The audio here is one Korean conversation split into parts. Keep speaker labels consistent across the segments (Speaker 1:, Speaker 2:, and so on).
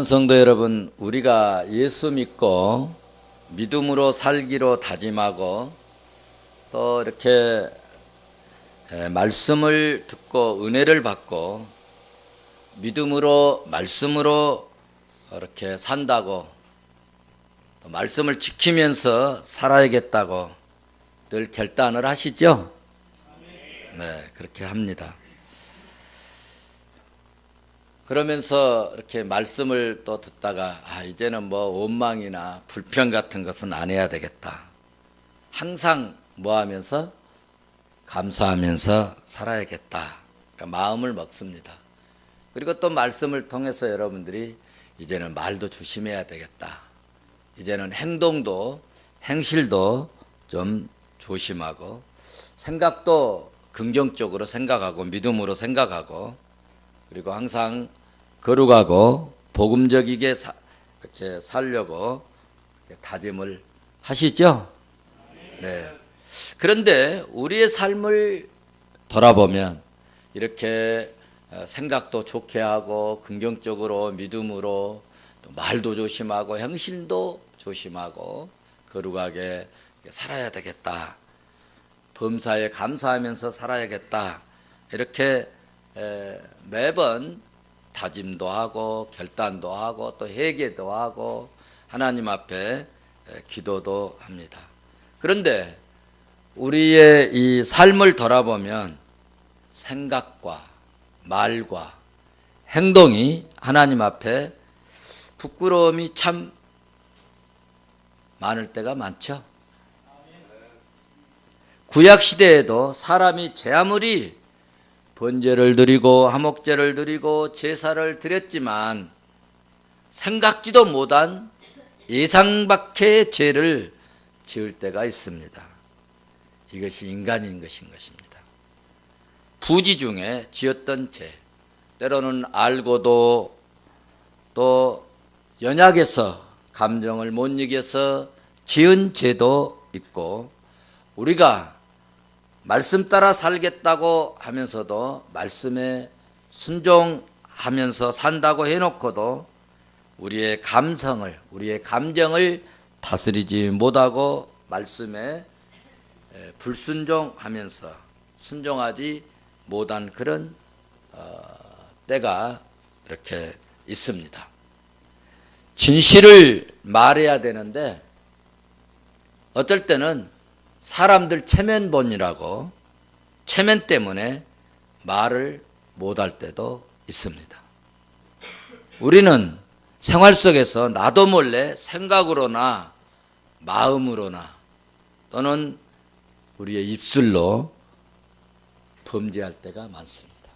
Speaker 1: 사랑하는 성도 여러분, 우리가 예수 믿고 믿음으로 살기로 다짐하고 또 이렇게 에, 말씀을 듣고 은혜를 받고 믿음으로 말씀으로 이렇게 산다고 또 말씀을 지키면서 살아야겠다고 늘 결단을 하시죠? 네, 그렇게 합니다. 그러면서 이렇게 말씀을 또 듣다가 아 이제는 뭐 원망이나 불평 같은 것은 안 해야 되겠다. 항상 뭐 하면서 감사하면서 살아야겠다. 그러니까 마음을 먹습니다. 그리고 또 말씀을 통해서 여러분들이 이제는 말도 조심해야 되겠다. 이제는 행동도 행실도 좀 조심하고 생각도 긍정적으로 생각하고 믿음으로 생각하고 그리고 항상 거룩하고 복음적이게 사, 이렇게 살려고 다짐을 하시죠. 네. 그런데 우리의 삶을 돌아보면 이렇게 어, 생각도 좋게 하고 긍정적으로 믿음으로 또 말도 조심하고 행실도 조심하고 거룩하게 살아야 되겠다. 범사에 감사하면서 살아야겠다. 이렇게 에, 매번 다짐도 하고 결단도 하고 또 회개도 하고 하나님 앞에 에, 기도도 합니다. 그런데 우리의 이 삶을 돌아보면 생각과 말과 행동이 하나님 앞에 부끄러움이 참 많을 때가 많죠. 구약 시대에도 사람이 제 아무리 번제를 드리고 화목제를 드리고 제사를 드렸지만 생각지도 못한 예상 밖의 죄를 지을 때가 있습니다. 이것이 인간인 것인 것입니다. 부지 중에 지었던 죄, 때로는 알고도 또 연약해서 감정을 못 이겨서 지은 죄도 있고 우리가 말씀 따라 살겠다고 하면서도 말씀에 순종하면서 산다고 해놓고도 우리의 감성을, 우리의 감정을 다스리지 못하고 말씀에 불순종하면서 순종하지 못한 그런 어, 때가 이렇게 있습니다. 진실을 말해야 되는데 어떨 때는 사람들 체면본이라고 체면 때문에 말을 못할 때도 있습니다. 우리는 생활 속에서 나도 몰래 생각으로나 마음으로나 또는 우리의 입술로 범죄할 때가 많습니다.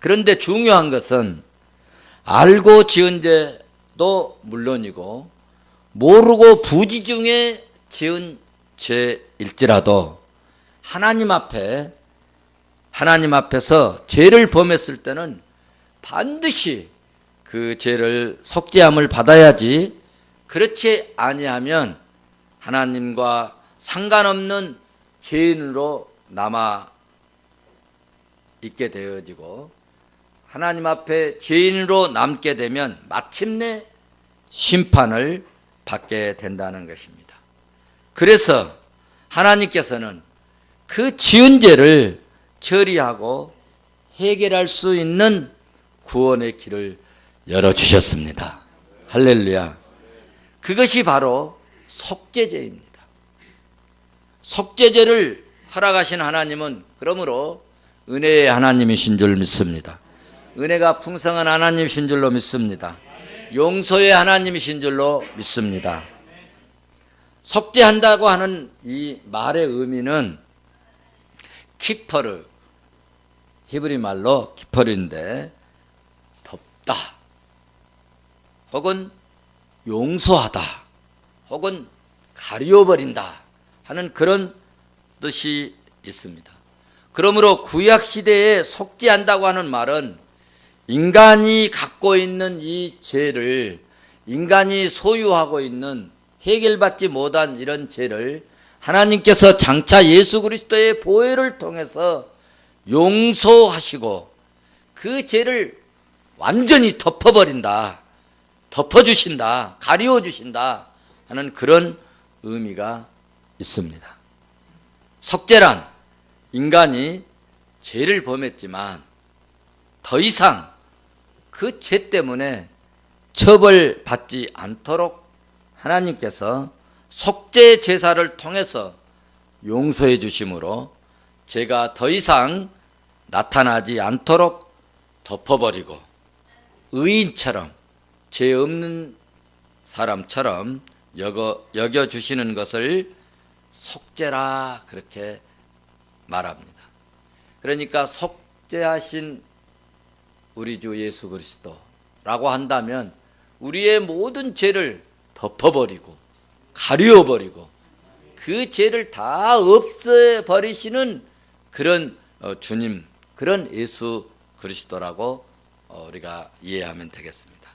Speaker 1: 그런데 중요한 것은 알고 지은 죄도 물론이고 모르고 부지 중에 지은 죄일지라도 하나님 앞에 하나님 앞에서 죄를 범했을 때는 반드시 그 죄를 속죄함을 받아야지 그렇지 아니하면 하나님과 상관없는 죄인으로 남아 있게 되어지고 하나님 앞에 죄인으로 남게 되면 마침내 심판을 받게 된다는 것입니다. 그래서 하나님께서는 그 지은 죄를 처리하고 해결할 수 있는 구원의 길을 열어주셨습니다. 할렐루야. 그것이 바로 속죄제입니다. 속죄제를 허락하신 하나님은 그러므로 은혜의 하나님이신 줄 믿습니다. 은혜가 풍성한 하나님이신 줄로 믿습니다. 용서의 하나님이신 줄로 믿습니다. 속죄한다고 하는 이 말의 의미는 키퍼르 히브리 말로 키퍼르인데 덮다 혹은 용서하다 혹은 가리워버린다 하는 그런 뜻이 있습니다. 그러므로 구약 시대에 속죄한다고 하는 말은 인간이 갖고 있는 이 죄를 인간이 소유하고 있는 해결받지 못한 이런 죄를 하나님께서 장차 예수 그리스도의 보혈을 통해서 용서하시고 그 죄를 완전히 덮어버린다. 덮어주신다. 가리워주신다. 하는 그런 의미가 있습니다. 속죄란 인간이 죄를 범했지만 더 이상 그 죄 때문에 처벌받지 않도록 하나님께서 속죄 제사를 통해서 용서해 주심으로 죄가 더 이상 나타나지 않도록 덮어버리고 의인처럼 죄 없는 사람처럼 여겨, 여겨주시는 것을 속죄라 그렇게 말합니다. 그러니까 속죄하신 우리 주 예수 그리스도라고 한다면 우리의 모든 죄를 덮어버리고 가려버리고 그 죄를 다 없애버리시는 그런 어, 주님, 그런 예수 그리스도라고 어, 우리가 이해하면 되겠습니다.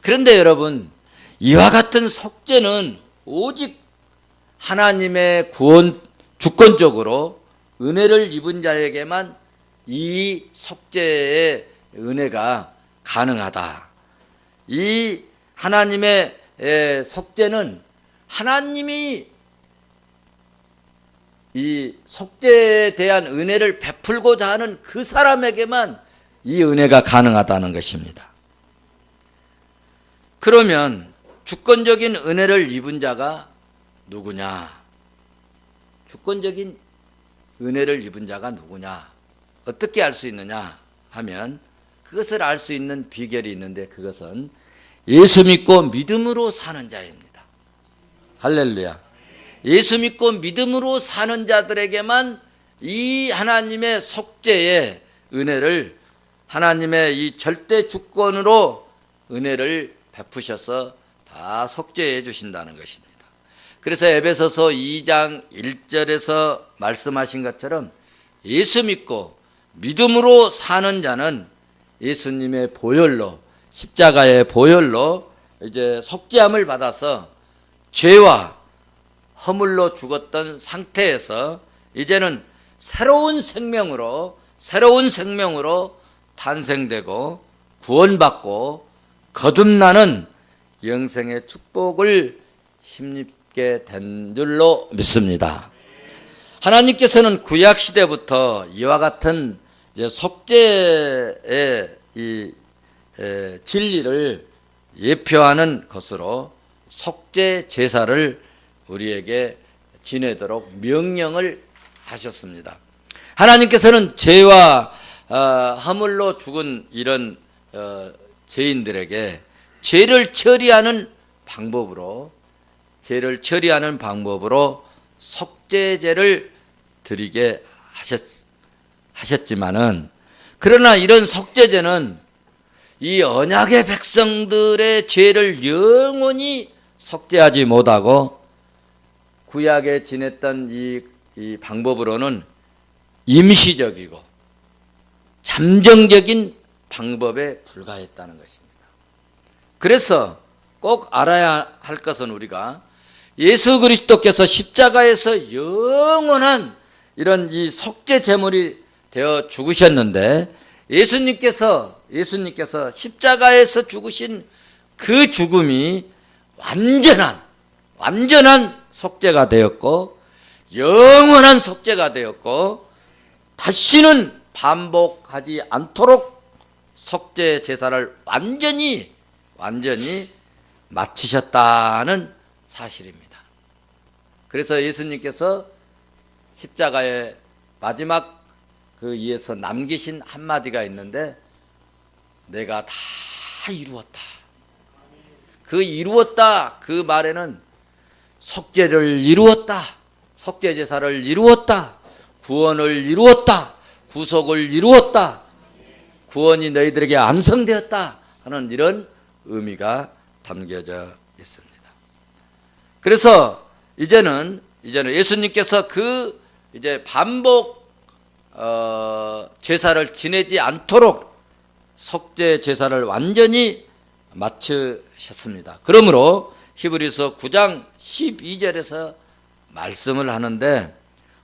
Speaker 1: 그런데 여러분, 이와 같은 속죄는 오직 하나님의 구원 주권적으로 은혜를 입은 자에게만 이 속죄의 은혜가 가능하다. 이 하나님의 에, 속죄는 하나님이 이 속죄에 대한 은혜를 베풀고자 하는 그 사람에게만 이 은혜가 가능하다는 것입니다. 그러면 주권적인 은혜를 입은 자가 누구냐? 주권적인 은혜를 입은 자가 누구냐? 어떻게 알 수 있느냐 하면 그것을 알 수 있는 비결이 있는데 그것은 예수 믿고 믿음으로 사는 자입니다. 할렐루야. 예수 믿고 믿음으로 사는 자들에게만 이 하나님의 속죄의 은혜를 하나님의 이 절대 주권으로 은혜를 베푸셔서 다 속죄해 주신다는 것입니다. 그래서 에베소서 2장 1절에서 말씀하신 것처럼 예수 믿고 믿음으로 사는 자는 예수님의 보혈로 십자가의 보혈로 이제 속죄함을 받아서 죄와 허물로 죽었던 상태에서 이제는 새로운 생명으로 새로운 생명으로 탄생되고 구원받고 거듭나는 영생의 축복을 힘입게 된 줄로 믿습니다. 하나님께서는 구약 시대부터 이와 같은 속죄의 이 에, 진리를 예표하는 것으로 속죄 제사를 우리에게 지내도록 명령을 하셨습니다. 하나님께서는 죄와 어, 허물로 죽은 이런 어, 죄인들에게 죄를 처리하는 방법으로 죄를 처리하는 방법으로 속죄제를 드리게 하셨, 하셨지만은 그러나 이런 속죄제는 이 언약의 백성들의 죄를 영원히 속죄하지 못하고 구약에 지냈던 이, 이 방법으로는 임시적이고 잠정적인 방법에 불과했다는 것입니다. 그래서 꼭 알아야 할 것은 우리가 예수 그리스도께서 십자가에서 영원한 이런 이 속죄 제물이 되어 죽으셨는데 예수님께서 예수님께서 십자가에서 죽으신 그 죽음이 완전한 완전한 속죄가 되었고 영원한 속죄가 되었고 다시는 반복하지 않도록 속죄 제사를 완전히 완전히 마치셨다는 사실입니다. 그래서 예수님께서 십자가의 마지막 그 위에서 남기신 한마디가 있는데 내가 다 이루었다. 그 이루었다 그 말에는 속죄를 이루었다. 속죄 제사를 이루었다. 구원을 이루었다. 구속을 이루었다. 구원이 너희들에게 암성되었다 하는 이런 의미가 담겨져 있습니다. 그래서 이제는 이제는 예수님께서 그 이제 반복 어, 제사를 지내지 않도록 속죄 제사를 완전히 마치셨습니다. 그러므로 히브리서 9장 12절에서 말씀을 하는데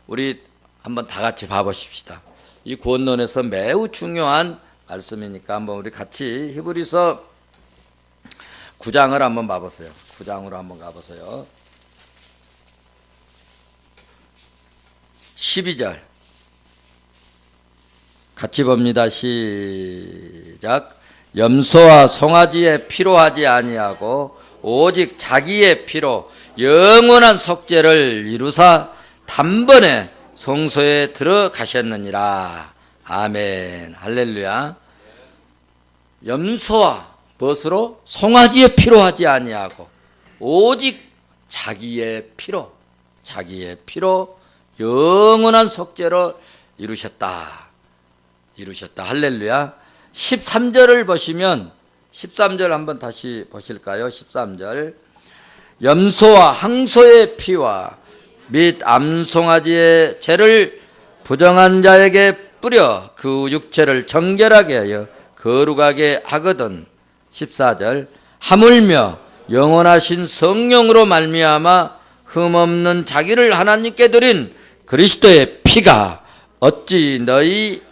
Speaker 1: 우리 한번 다 같이 봐보십시다. 이 구원론에서 매우 중요한 말씀이니까 한번 우리 같이 히브리서 9장을 한번 봐보세요. 9장으로 한번 가보세요. 12절 같이 봅니다. 시작. 염소와 송아지의 피로 하지 아니하고 오직 자기의 피로 영원한 속죄를 이루사 단번에 성소에 들어가셨느니라. 아멘. 할렐루야. 염소와 벗으로 송아지의 피로 하지 아니하고 오직 자기의 피로 자기의 피로 영원한 속죄를 이루셨다. 이루셨다. 할렐루야. 13절을 보시면 13절 한번 다시 보실까요? 13절. 염소와 항소의 피와 및 암송아지의 죄를 부정한 자에게 뿌려 그 육체를 정결하게 하여 거룩하게 하거든. 14절. 하물며 영원하신 성령으로 말미암아 흠없는 자기를 하나님께 드린 그리스도의 피가 어찌 너희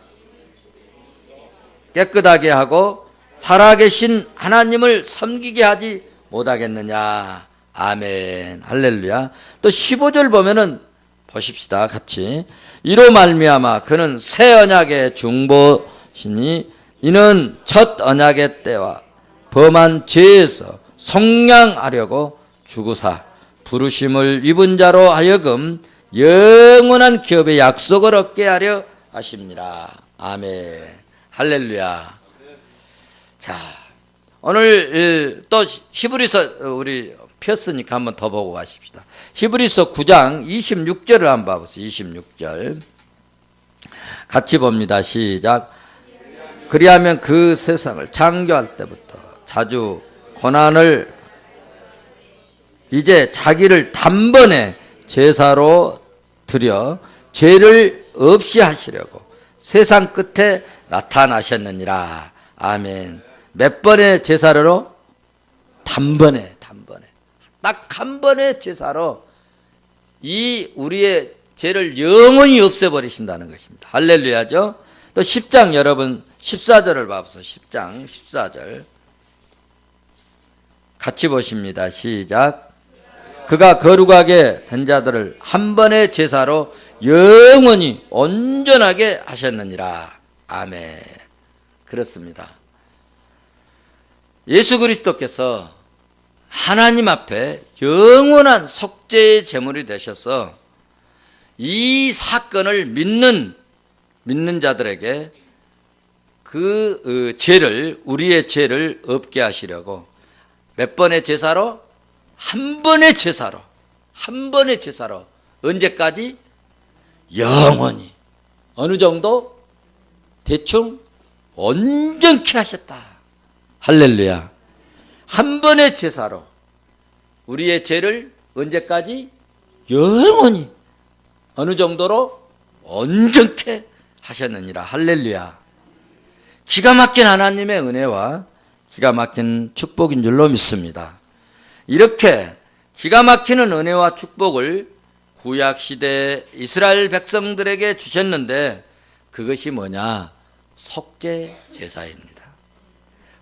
Speaker 1: 깨끗하게 하고 살아계신 하나님을 섬기게 하지 못하겠느냐. 아멘. 할렐루야. 또 15절 보면은 보십시다. 같이. 이로 말미암아 그는 새 언약의 중보시니 이는 첫 언약의 때와 범한 죄에서 성량하려고 주구사 부르심을 입은 자로 하여금 영원한 기업의 약속을 얻게 하려 하십니다. 아멘. 할렐루야. 자, 오늘 또 히브리서 우리 폈으니까 한번 더 보고 가십시다. 히브리서 9장 26절을 한번 봐보세요. 26절. 같이 봅니다. 시작. 그리하면 그 세상을 창조할 때부터 자주 고난을 이제 자기를 단번에 제사로 드려 죄를 없이 하시려고 세상 끝에 나타나셨느니라. 아멘. 몇 번의 제사로? 단번에, 단번에. 딱 한 번의 제사로 이 우리의 죄를 영원히 없애버리신다는 것입니다. 할렐루야죠? 또 10장 여러분 14절을 봐보세요. 10장 14절. 같이 보십니다. 시작. 그가 거룩하게 된 자들을 한 번의 제사로 영원히 온전하게 하셨느니라. 아멘. 그렇습니다. 예수 그리스도께서 하나님 앞에 영원한 속죄의 제물이 되셔서 이 사건을 믿는 믿는 자들에게 그 어, 죄를 우리의 죄를 없게 하시려고 몇 번의 제사로? 한 번의 제사로. 한 번의 제사로. 언제까지? 영원히. 어느 정도 대충 온전케 하셨다. 할렐루야. 한 번의 제사로 우리의 죄를 언제까지 영원히 어느 정도로 온전케 하셨느니라. 할렐루야. 기가 막힌 하나님의 은혜와 기가 막힌 축복인 줄로 믿습니다. 이렇게 기가 막히는 은혜와 축복을 구약 시대 이스라엘 백성들에게 주셨는데 그것이 뭐냐? 속죄 제사입니다.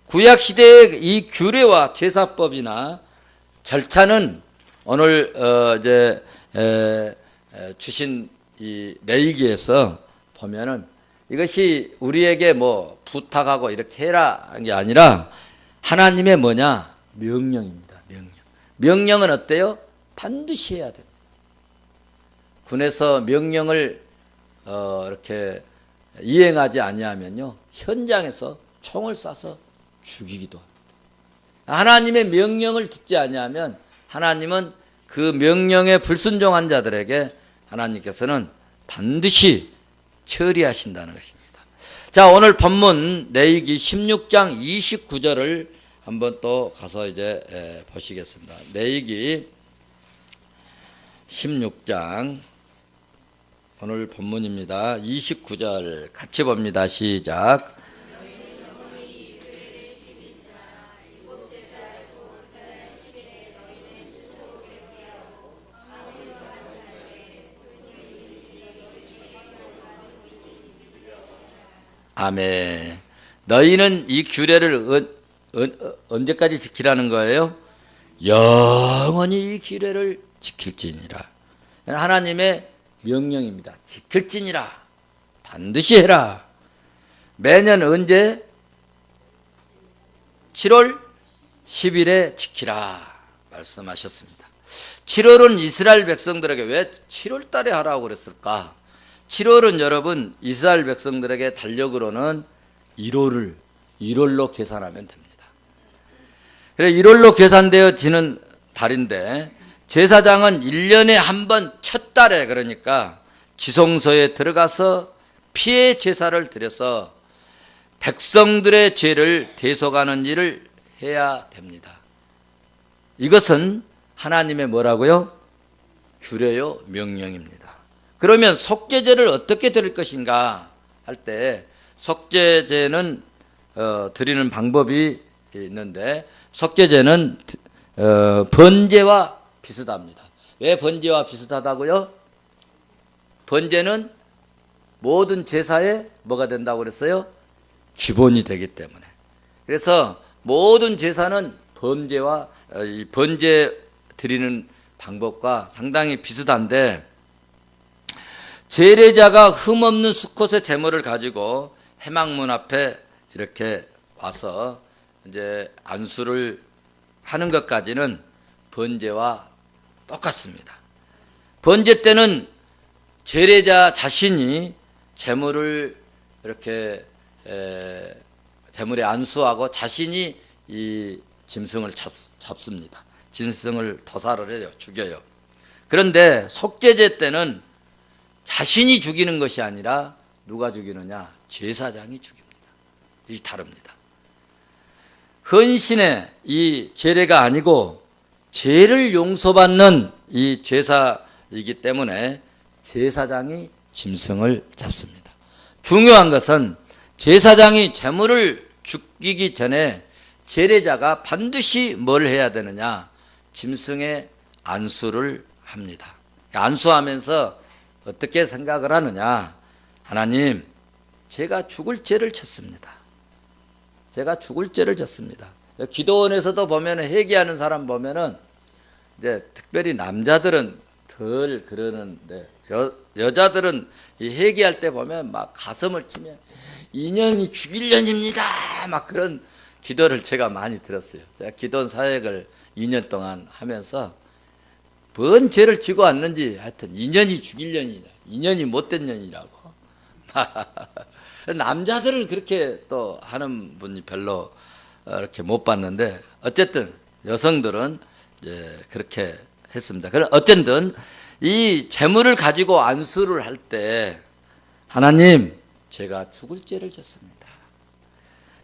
Speaker 1: 구약 시대의 이 규례와 제사법이나 절차는 오늘 어 이제 주신 이 레이기에서 보면은 이것이 우리에게 뭐 부탁하고 이렇게 해라 한 게 아니라 하나님의 뭐냐 명령입니다. 명령. 명령은 어때요? 반드시 해야 됩니다. 군에서 명령을 어 이렇게 이행하지 아니하면요 현장에서 총을 쏴서 죽이기도 합니다. 하나님의 명령을 듣지 아니하면 하나님은 그 명령에 불순종한 자들에게 하나님께서는 반드시 처리하신다는 것입니다. 자, 오늘 본문 내이기 16장 29절을 한번 또 가서 이제 보시겠습니다. 내이기 16장 오늘 본문입니다. 29절 같이 봅니다. 시작. 아멘. 너희는 이 규례를 언, 언, 어, 언제까지 지키라는 거예요? 영원히 이 규례를 지킬지니라. 하나님의 명령입니다. 지킬지니라. 반드시 해라. 매년 언제? 7월 10일에 지키라. 말씀하셨습니다. 7월은 이스라엘 백성들에게 왜 7월 달에 하라고 그랬을까? 7월은 여러분 이스라엘 백성들에게 달력으로는 1월을 1월로 계산하면 됩니다. 그래 1월로 계산되어지는 달인데 제사장은 1년에 한 번 첫 달에 그러니까 지성소에 들어가서 피해 제사를 드려서 백성들의 죄를 대속하는 일을 해야 됩니다. 이것은 하나님의 뭐라고요? 규례요 명령입니다. 그러면 속죄제를 어떻게 드릴 것인가 할 때 속죄제는 어, 드리는 방법이 있는데 속죄제는 어, 번제와 비슷합니다. 왜 번제와 비슷하다고요? 번제는 모든 제사에 뭐가 된다고 그랬어요? 기본이 되기 때문에. 그래서 모든 제사는 범죄와 어, 이 번제 드리는 방법과 상당히 비슷한데 제례자가 흠없는 수컷의 제물을 가지고 해망문 앞에 이렇게 와서 이제 안수를 하는 것까지는 번제와 똑같습니다. 번제 때는 제례자 자신이 제물을 이렇게 에, 제물에 안수하고 자신이 이 짐승을 잡, 잡습니다. 짐승을 도살을 해요, 죽여요. 그런데 속죄제 때는 자신이 죽이는 것이 아니라 누가 죽이느냐? 제사장이 죽입니다. 이 다릅니다. 헌신의 이 제례가 아니고 죄를 용서받는 이 제사이기 때문에 제사장이 짐승을 잡습니다. 중요한 것은 제사장이 제물을 죽이기 전에 제례자가 반드시 뭘 해야 되느냐? 짐승의 안수를 합니다. 안수하면서 어떻게 생각을 하느냐? 하나님, 제가 죽을 죄를 쳤습니다. 제가 죽을 죄를 졌습니다. 기도원에서도 보면 회개하는 사람 보면은 이제 특별히 남자들은 덜 그러는데 여, 여자들은 이 회개할 때 보면 막 가슴을 치면 인연이 죽일 년입니다. 막 그런 기도를 제가 많이 들었어요. 제가 기도원 사역을 2년 동안 하면서 뭔 죄를 지고 왔는지 하여튼 인연이 죽일 년이다. 인연이 못된 년이라고. 남자들은 그렇게 또 하는 분이 별로 이렇게 못 봤는데 어쨌든 여성들은 그렇게 했습니다. 그럼 어쨌든 이 재물을 가지고 안수를 할 때 하나님 제가 죽을 죄를 졌습니다.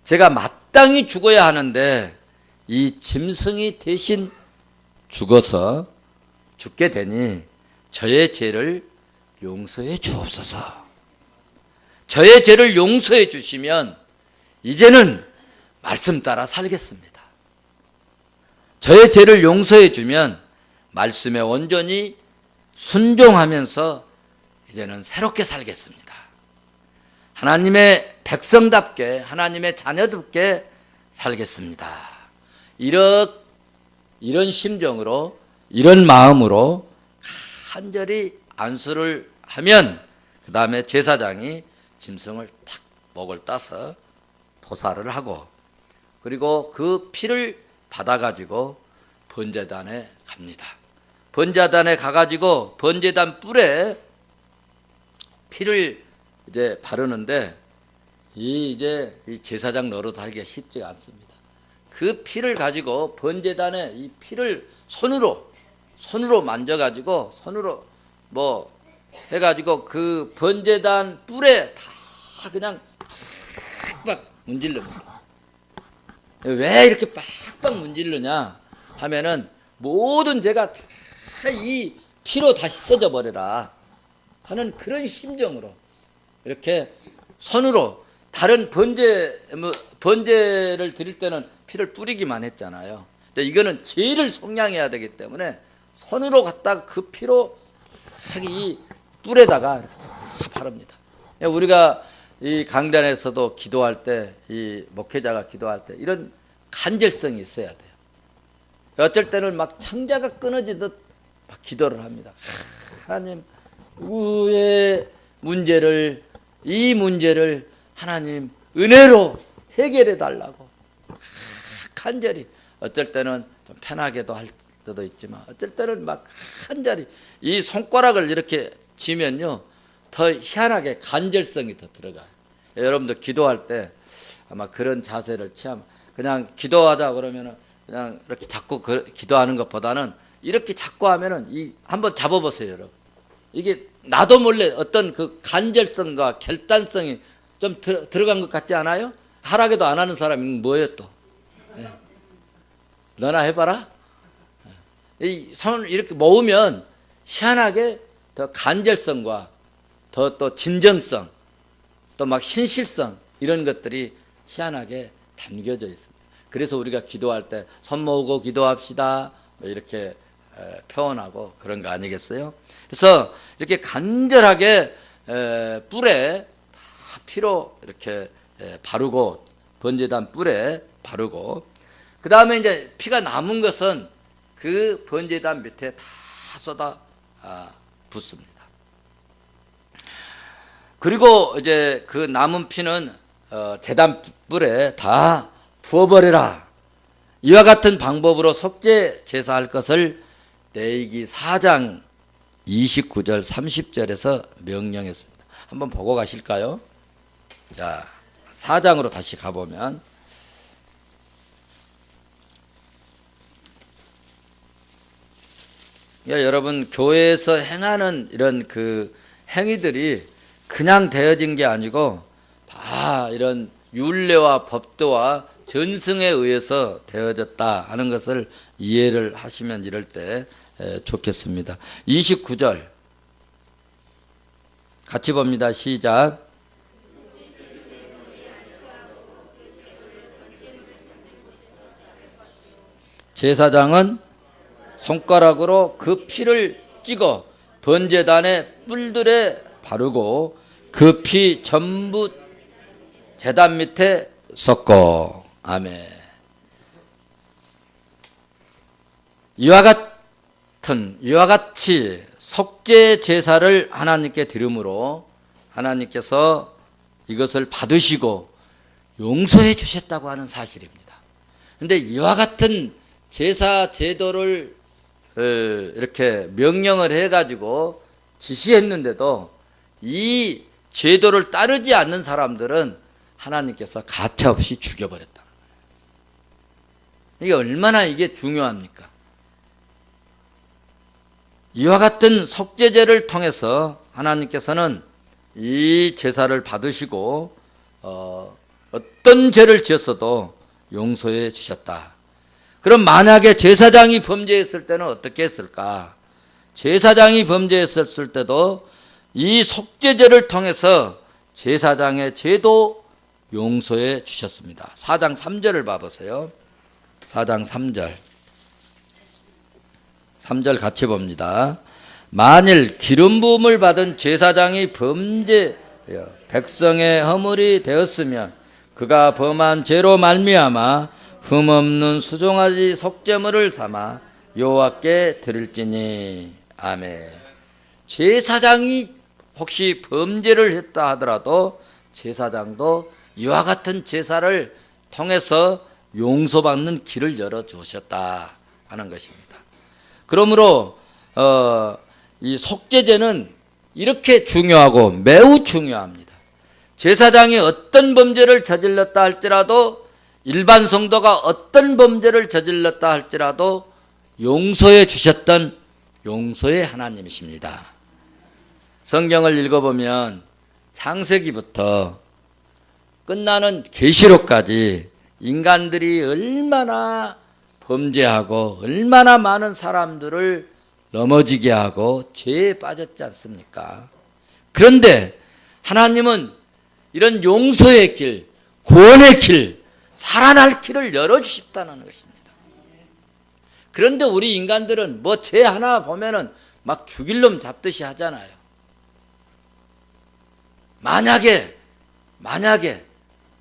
Speaker 1: 제가 마땅히 죽어야 하는데 이 짐승이 대신 죽어서 죽게 되니 저의 죄를 용서해 주옵소서. 저의 죄를 용서해 주시면 이제는 말씀 따라 살겠습니다. 저의 죄를 용서해 주면 말씀에 온전히 순종하면서 이제는 새롭게 살겠습니다. 하나님의 백성답게 하나님의 자녀답게 살겠습니다. 이런 이런 심정으로 이런 마음으로 간절히 안수를 하면 그 다음에 제사장이 짐승을 탁 목을 따서 도사를 하고 그리고 그 피를 받아가지고 번제단에 갑니다. 번제단에 가가지고 번제단 뿔에 피를 이제 바르는데 이 이제 이 제사장 노릇하기가 쉽지가 않습니다. 그 피를 가지고 번제단에 이 피를 손으로 손으로 만져가지고 손으로 뭐 해가지고 그 번제단 뿔에 다 그냥 빡빡 문질릅니다. 왜 이렇게 빡빡 문질르냐 하면은 모든 죄가 다 이 피로 다시 써져 버려라 하는 그런 심정으로 이렇게 손으로 다른 번제 뭐 번제를 드릴 때는 피를 뿌리기만 했잖아요. 근데 이거는 죄를 속량해야 되기 때문에 손으로 갖다가 그 피로 이 뿔에다가 이렇게 바릅니다. 우리가 이 강단에서도 기도할 때, 이 목회자가 기도할 때 이런 간절성이 있어야 돼요. 어쩔 때는 막 창자가 끊어지듯 막 기도를 합니다. 하나님, 우의 문제를, 이 문제를 하나님 은혜로 해결해 달라고. 간절히. 어쩔 때는 좀 편하게도 할 때도 있지만, 어쩔 때는 막 간절히. 이 손가락을 이렇게 쥐면요. 더 희한하게 간절성이 더 들어가요. 여러분도 기도할 때 아마 그런 자세를 취하면 그냥 기도하다 그러면은 그냥 이렇게 자꾸 그- 기도하는 것보다는 이렇게 자꾸 하면은 이 한번 잡아보세요, 여러분. 이게 나도 몰래 어떤 그 간절성과 결단성이 좀 들, 들어간 것 같지 않아요? 하라게도 안 하는 사람이 뭐예요 또? 예. 너나 해봐라. 예. 이 손을 이렇게 모으면 희한하게 더 간절성과 더 또 진정성, 또 막 신실성 이런 것들이 희한하게 담겨져 있습니다. 그래서 우리가 기도할 때 손 모으고 기도합시다 뭐 이렇게 에, 표현하고 그런 거 아니겠어요? 그래서 이렇게 간절하게 에, 뿔에 다 피로 이렇게 에, 바르고 번제단 뿔에 바르고 그 다음에 이제 피가 남은 것은 그 번제단 밑에 다 쏟아 아, 붓습니다. 그리고 이제 그 남은 피는 어, 재단 뿔에 다 부어버려라. 이와 같은 방법으로 속죄 제사할 것을 레이기 4장 29절 30절에서 명령했습니다. 한번 보고 가실까요? 자, 4장으로 다시 가보면 야, 여러분 교회에서 행하는 이런 그 행위들이 그냥 되어진 게 아니고 다 이런 율례와 법도와 전승에 의해서 되어졌다 하는 것을 이해를 하시면 이럴 때 에, 좋겠습니다. 29절 같이 봅니다. 시작. 제사장은 손가락으로 그 피를 찍어 번제단의 뿔들에 바르고 그 피 전부 제단 밑에 섞어 아멘. 이와 같은 이와 같이 속죄 제사를 하나님께 드림으로 하나님께서 이것을 받으시고 용서해 주셨다고 하는 사실입니다. 근데 이와 같은 제사 제도를 어, 이렇게 명령을 해가지고 지시했는데도 이 제도를 따르지 않는 사람들은 하나님께서 가차없이 죽여버렸다. 이게 얼마나 이게 중요합니까? 이와 같은 속죄제를 통해서 하나님께서는 이 제사를 받으시고 어, 어떤 죄를 지었어도 용서해 주셨다. 그럼 만약에 제사장이 범죄했을 때는 어떻게 했을까? 제사장이 범죄했을 때도 이 속죄제를 통해서 제사장의 죄도 용서해 주셨습니다. 4장 3절을 봐보세요. 4장 3절. 3절 같이 봅니다. 만일 기름 부음을 받은 제사장이 범죄 백성의 허물이 되었으면 그가 범한 죄로 말미암아 흠 없는 수종하지 속죄물을 삼아 여호와께 드릴지니 아멘. 제사장이 혹시 범죄를 했다 하더라도 제사장도 이와 같은 제사를 통해서 용서받는 길을 열어 주셨다 하는 것입니다. 그러므로 어, 이 속죄제는 이렇게 중요하고 매우 중요합니다. 제사장이 어떤 범죄를 저질렀다 할지라도 일반 성도가 어떤 범죄를 저질렀다 할지라도 용서해 주셨던 용서의 하나님이십니다. 성경을 읽어보면 창세기부터 끝나는 계시록까지 인간들이 얼마나 범죄하고 얼마나 많은 사람들을 넘어지게 하고 죄에 빠졌지 않습니까? 그런데 하나님은 이런 용서의 길, 구원의 길, 살아날 길을 열어주십다는 것입니다. 그런데 우리 인간들은 뭐 죄 하나 보면은 막 죽일 놈 잡듯이 하잖아요. 만약에 만약에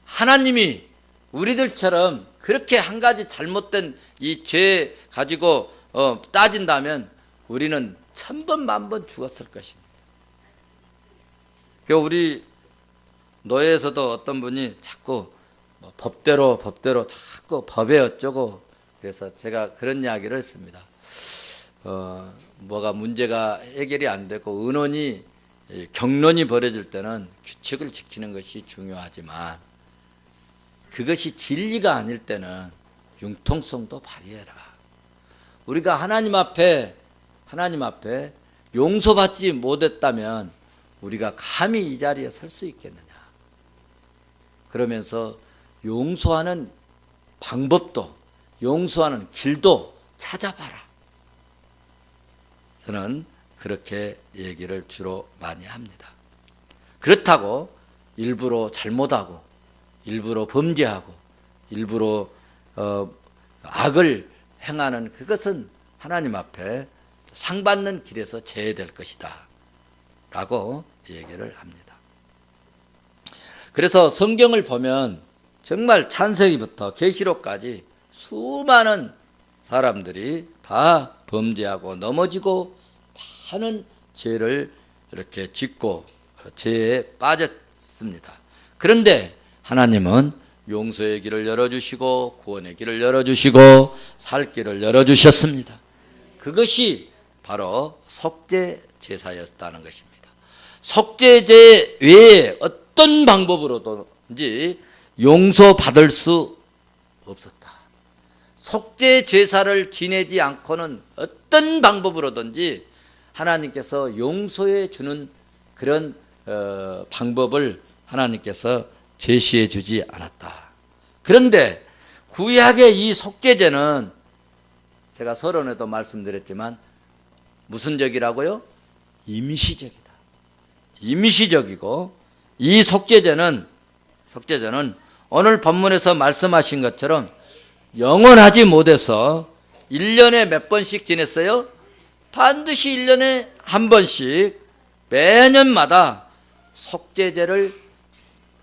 Speaker 1: 하나님이 우리들처럼 그렇게 한 가지 잘못된 이 죄 가지고 어, 따진다면 우리는 천번 만번 죽었을 것입니다. 그 우리 노예에서도 어떤 분이 자꾸 뭐 법대로 법대로 자꾸 법에 어쩌고 그래서 제가 그런 이야기를 했습니다. 어, 뭐가 문제가 해결이 안 되고 의논이 이 경론이 벌어질 때는 규칙을 지키는 것이 중요하지만 그것이 진리가 아닐 때는 융통성도 발휘해라. 우리가 하나님 앞에 하나님 앞에 용서받지 못했다면 우리가 감히 이 자리에 설 수 있겠느냐? 그러면서 용서하는 방법도 용서하는 길도 찾아봐라. 저는 그렇게 얘기를 주로 많이 합니다. 그렇다고 일부러 잘못하고 일부러 범죄하고 일부러 어, 악을 행하는 그것은 하나님 앞에 상 받는 길에서 제외될 것이다. 라고 얘기를 합니다. 그래서 성경을 보면 정말 창세기부터 계시록까지 수많은 사람들이 다 범죄하고 넘어지고 많은 죄를 이렇게 짓고 죄에 빠졌습니다. 그런데 하나님은 용서의 길을 열어주시고 구원의 길을 열어주시고 살 길을 열어주셨습니다. 그것이 바로 속죄 제사였다는 것입니다. 속죄제 외에 어떤 방법으로든지 용서받을 수 없었다. 속죄 제사를 지내지 않고는 어떤 방법으로든지 하나님께서 용서해 주는 그런 어, 방법을 하나님께서 제시해 주지 않았다. 그런데 구약의 이 속죄제는 제가 서론에도 말씀드렸지만 무슨 적이라고요? 임시적이다. 임시적이고 이 속죄제는 속죄제는 오늘 본문에서 말씀하신 것처럼 영원하지 못해서 1년에 몇 번씩 지냈어요? 반드시 1년에 한 번씩 매년마다 속죄제를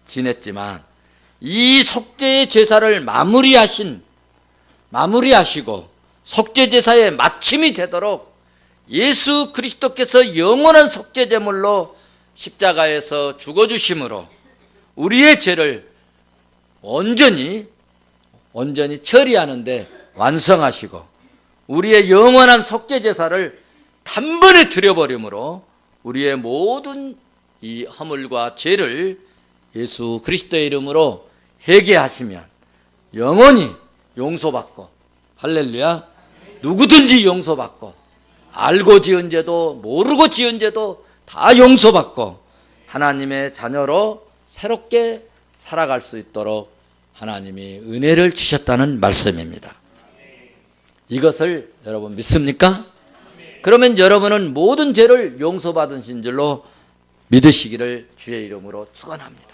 Speaker 1: 지냈지만 이 속죄의 제사를 마무리하신 마무리하시고 속죄 제사의 마침이 되도록 예수 그리스도께서 영원한 속죄 제물로 십자가에서 죽어 주심으로 우리의 죄를 온전히 온전히 처리하는데 완성하시고 우리의 영원한 속죄 제사를 단번에 드려버림으로 우리의 모든 이 허물과 죄를 예수 그리스도의 이름으로 회개하시면 영원히 용서받고 할렐루야 누구든지 용서받고 알고 지은 죄도 모르고 지은 죄도 다 용서받고 하나님의 자녀로 새롭게 살아갈 수 있도록 하나님이 은혜를 주셨다는 말씀입니다. 이것을 여러분 믿습니까? 그러면 여러분은 모든 죄를 용서받으신 줄로 믿으시기를 주의 이름으로 축원합니다.